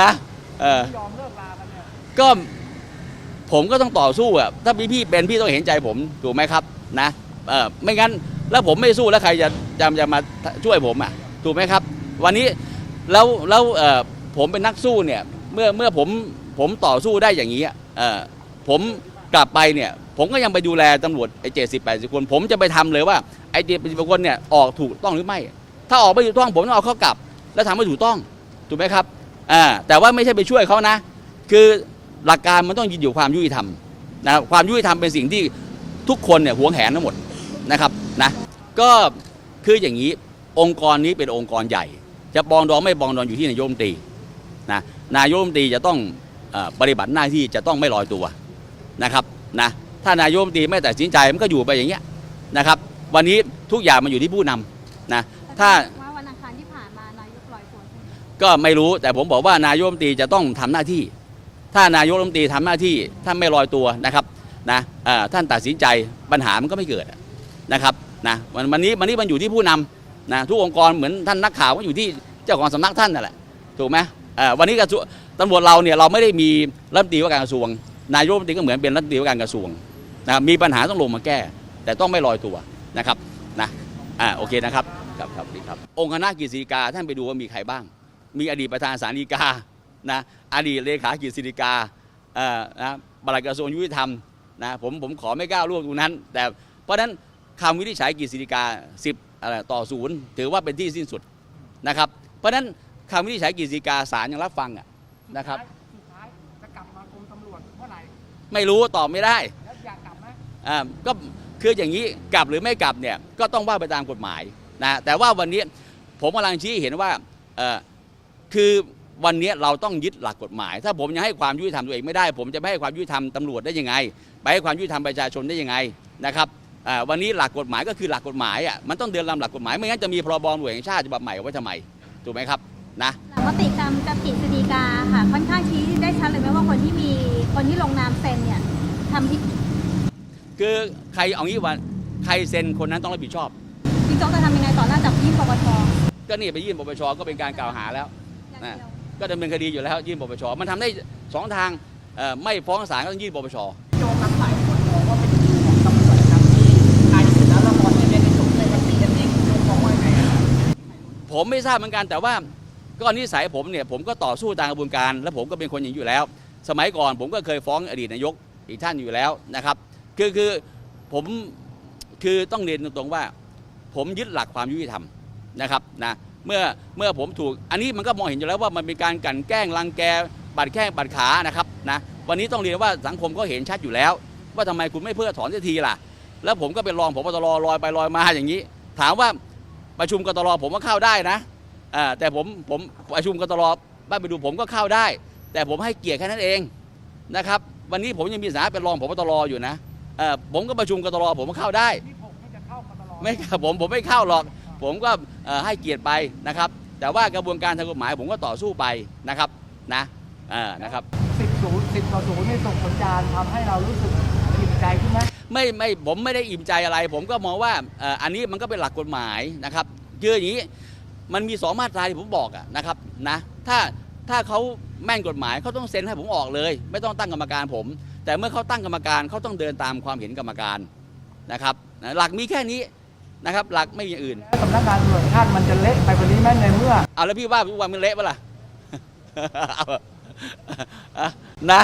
นะเออยอมเลิกลากันเนี่ยก็ผมก็ต้องต่อสู้อะถ้าพี่พี่เป็นพี่ต้องเห็นใจผมถูกไหมครับนะเออไม่งั้นแล้วผมไม่สู้แล้วใครจะจะจะมาช่วยผมอะถูกไหมครับ วันนี้แล้วแล้วเออผมเป็นนักสู้เนี่ยเมื่อเมื่อผมผมต่อสู้ได้อย่างนี้เออผมกลับไปเนี่ย ผมก็ยังไปดูแลตำรวจไอ้เจ็ดสิบแปดสิบคน ผมจะไปทำเลยว่าไอ้เจ็ดสิบคนเนี่ยออกถูกต้องหรือไม่ ถ้าออกไม่ถูกต้องผมต้องเอาเข้ากลับ แล้วทำให้ถูกต้องถูกไหมครับ อ่าแต่ว่าไม่ใช่ไปช่วยเขานะ คือหลักการมันต้องยืนอยู่ความยุติธรรมนะความยุติธรรมเป็นสิ่งที่ทุกคนเนี่ยหวงแหนทั้งหมดนะครับนะก็คืออย่างนี้องค์กรนี้เป็นองค์กรใหญ่ จะปองดองไม่ปองดองอยู่ที่นายกรัฐมตรีนะนายกรัฐมตรีจะต้องอปฏิบัติหน้าที่จะต้องไม่ลอยตัวนะครับนะถ้านายกรัฐมตรีไม่ตัดสินใจมันก็อยู่ไปอย่างเงี้ยนะครับ วันนี้ทุกอย่างมันอยู่ที่ผู้นำนะถ้า ก็ไม่รู้แต่ผมบอกว่านายกรัฐมนตรีจะต้องทำหน้าที่ ถ้านายกรัฐมนตรีทำหน้าที่ท่านไม่ลอยตัวนะครับนะท่านตัดสินใจปัญหามันก็ไม่เกิดนะครับนะวันนี้วันนี้มันอยู่ที่ผู้นำนะทุกองค์กรเหมือนท่านนักข่าวก็อยู่ที่เจ้าของสำนักท่านนั่นแหละถูกไหมวันนี้กระทรวงตำรวจเราเนี่ยเราไม่ได้มีรัฐมนตรีว่าการกระทรวง นายกรัฐมนตรีก็เหมือนเป็นรัฐมนตรีว่าการกระทรวงนะมีปัญหาต้องลงมาแก้ แต่ต้องไม่ลอยตัวนะครับนะอ่าโอเคนะครับครับครับดีครับองค์คณะกฤษฎีกาท่านไปดูว่ามีใครบ้าง มีอดีตประธานศาลฎีกานะอดีตเลขากฤษฎีกาเอ่อนะบลัดกระทรวงยุติธรรมนะผมผมขอไม่ก้าวล่วงตรงนั้น แต่เพราะฉะนั้นคำวินิจฉัยกฤษฎีกา 10อะไรต่อศูนย์ถือว่าเป็นที่สิ้นสุดนะครับ เพราะฉะนั้นคำวินิจฉัยกฤษฎีกาศาลยังรับฟังอะนะครับสุดท้ายจะกลับมากรมตำรวจเมื่อไหร่ไม่รู้ตอบไม่ได้แล้วอยากกลับไหมอ่าก็คืออย่างนี้กลับหรือไม่กลับเนี่ยก็ต้องว่าไปตามกฎหมายนะแต่ว่าวันนี้ผมกำลังชี้ให้เห็นว่าเอ่อ คือวันนี้เราต้องยึดหลักกฎหมาย ถ้าผมยังให้ความยุติธรรมตัวเองไม่ได้ ผมจะไปให้ความยุติธรรมตำรวจได้ยังไง ไปให้ความยุติธรรมประชาชนได้ยังไงนะครับอ่าวันนี้หลักกฎหมายก็คือหลักกฎหมายอะมันต้องเดินตามหลักกฎหมายไม่งั้นจะมีพรบหน่วยแห่งชาติฉบับใหม่เอาไว้ทำไมถูกไหมครับนะหลังมติกรรมกับกฤษฎีกาค่ะค่อนข้างชี้ได้ชัดเลยไหมว่าคนที่มีคนที่ลงนามเซ็นเนี่ยทำผิดคือใครเอางี้วันใครเซ็นคนนั้นต้องรับผิดชอบจริงๆจะทำยังไงต่อหน้าจับยื่นปปชก็นี่ไปยื่นปปชก็เป็นการกล่าวหาแล้ว อย่างเดียวก็ดำเนินคดีอยู่แล้วยื่นปปชมันทำได้สองทางเอ่อไม่ฟ้องศาลก็ต้องยื่นปปชโยงกับหลายคนมองว่าเป็นคิวของตำรวจนะครับที่ท้ายที่สุดแล้วละครเนี่ยได้จบเลยกันตีกันเองโยงมองว่าไงอะผมไม่ทราบเหมือนกันแต่ว่าก็นิสัยผมเนี่ยผมก็ต่อสู้ตามกระบวนการ และผมก็เป็นคนอย่างนี้อยู่แล้ว สมัยก่อนผมก็เคยฟ้องอดีตนายกอีกท่านอยู่แล้วนะครับ คือคือผมคือต้องเรียนตรงๆว่า ผมยึดหลักความยุติธรรมนะครับนะ เมื่อเมื่อผมถูก อันนี้มันก็มองเห็นอยู่แล้วว่ามันเป็นการกลั่นแกล้งรังแกบัดแข้งบัดขานะครับนะวันนี้ต้องเรียนว่าสังคมก็เห็นชัดอยู่แล้ว ว่าทำไมคุณไม่เพิกถอนสักทีล่ะ แล้วผมก็เป็นรองผบตรลอยไปลอยมาอย่างนี้ ถามว่าประชุมกตรผมก็เข้าได้นะอ่าแต่ผมผมประชุมกตรบ้านไปดูผมก็เข้าได้ แต่ผมให้เกียรติแค่นั้นเองนะครับ วันนี้ผมยังมีสถานะเป็นรองผบตรอยู่นะเอ่อผมก็ประชุมกตรผมก็เข้าได้ที่ผมที่จะเข้ามาตลอดไม่ครับผมผมไม่เข้าหรอก ผมก็เอ่อให้เกียรติไปนะครับ แต่ว่ากระบวนการทางกฎหมายผมก็ต่อสู้ไปนะครับนะอ่านะครับสิบศูนย์สิบต่อศูนย์นี่ส่งสัญญาณทำให้เรารู้สึกอิ่มใจขึ้นไหมไม่ไม่ผมไม่ได้อิ่มใจอะไร ผมก็มองว่าเอ่ออันนี้มันก็เป็นหลักกฎหมายนะครับคืออย่างนี้มันมีสองมาตราที่ผมบอกอะนะครับนะถ้าถ้าเขาแม่นกฎหมายเขาต้องเซ็นให้ผมออกเลย ไม่ต้องตั้งกรรมการผม แต่เมื่อเขาตั้งกรรมการเขาต้องเดินตามความเห็นกรรมการนะครับนะหลักมีแค่นี้ นะครับหลักไม่มีอย่างอื่นแล้วสำนักงานตำรวจแห่งชาติมันจะเละไปกว่านี้ไหมในเมื่อเอาแล้วพี่ว่าพี่ว่ามันเละปะล่ะเอาอะนะ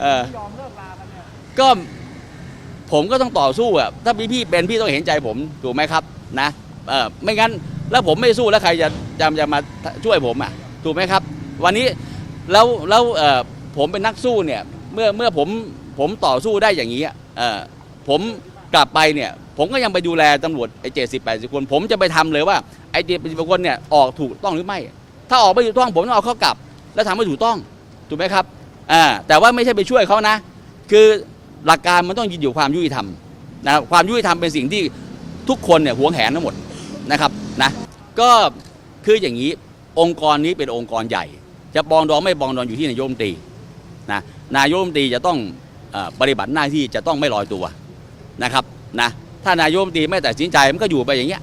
เออยอมเลิกลากันเนี่ยก็ผมก็ต้องต่อสู้อะถ้าพี่พี่เป็นพี่ต้องเห็นใจผมถูกไหมครับนะเออไม่งั้นแล้วผมไม่สู้แล้วใครจะจะจะมาช่วยผมอะถูกไหมครับ วันนี้แล้วแล้วเออผมเป็นนักสู้เนี่ยเมื่อเมื่อผมผมต่อสู้ได้อย่างนี้อะเออผม กลับไปเนี่ยผมก็ยังไปดูแลตำรวจไอ้เจ็ดสิบแปดสิบคน ผมจะไปทำเลยว่าไอ้เจ็ดสิบคนเนี่ยออกถูกต้องหรือไม่ ถ้าออกไม่ถูกต้องผมต้องเอาเข้ากลับ แล้วทำให้ถูกต้องถูกไหมครับอ่าแต่ว่าไม่ใช่ไปช่วยเขานะ คือหลักการมันต้องยืนอยู่ความยุติธรรมนะความยุติธรรมเป็นสิ่งที่ทุกคนเนี่ยหวงแหนทั้งหมดนะครับนะก็คืออย่างนี้องค์กรนี้เป็นองค์กรใหญ่ จะปรองดองไม่ปรองดองอยู่ที่นายกรัฐมนตรีนะนายกรัฐมนตรีจะต้องอปฏิบัติหน้าที่จะต้องไม่ลอยตัว นะครับนะถ้านายกรัฐมนตรีไม่ตัดสินใจมันก็อยู่ไปอย่างเงี้ย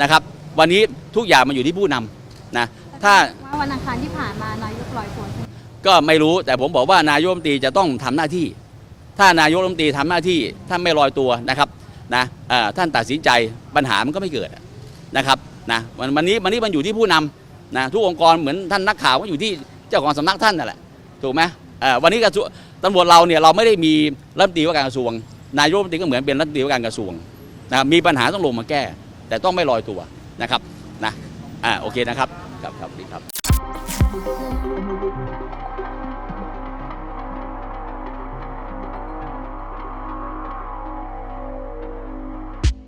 นะครับ วันนี้ทุกอย่างมันอยู่ที่ผู้นำนะถ้าว่าวันอังคารที่ผ่านมานายกลอยตัวใช่ไหมก็ไม่รู้แต่ผมบอกว่านายกรัฐมนตรีจะต้องทำหน้าที่ ถ้านายกรัฐมนตรีทำหน้าที่ท่านไม่ลอยตัวนะครับนะเอ่อท่านตัดสินใจปัญหามันก็ไม่เกิดอะนะครับนะวันวันนี้วันนี้มันอยู่ที่ผู้นำนะทุกองค์กรเหมือนท่านนักข่าวก็อยู่ที่เจ้าของสำนักท่านนั่นแหละถูกไหมเอ่อวันนี้กระทรวงตำรวจเราเนี่ยเราไม่ได้มีรัฐมนตรีว่าการกระทรวง นายกรัฐมนตรีก็เหมือนเป็นรัฐมนตรีว่าการกระทรวงนะครับมีปัญหาต้องลงมาแก้ แต่ต้องไม่ลอยตัวนะครับนะอ่าโอเคนะครับครับครับดีครับ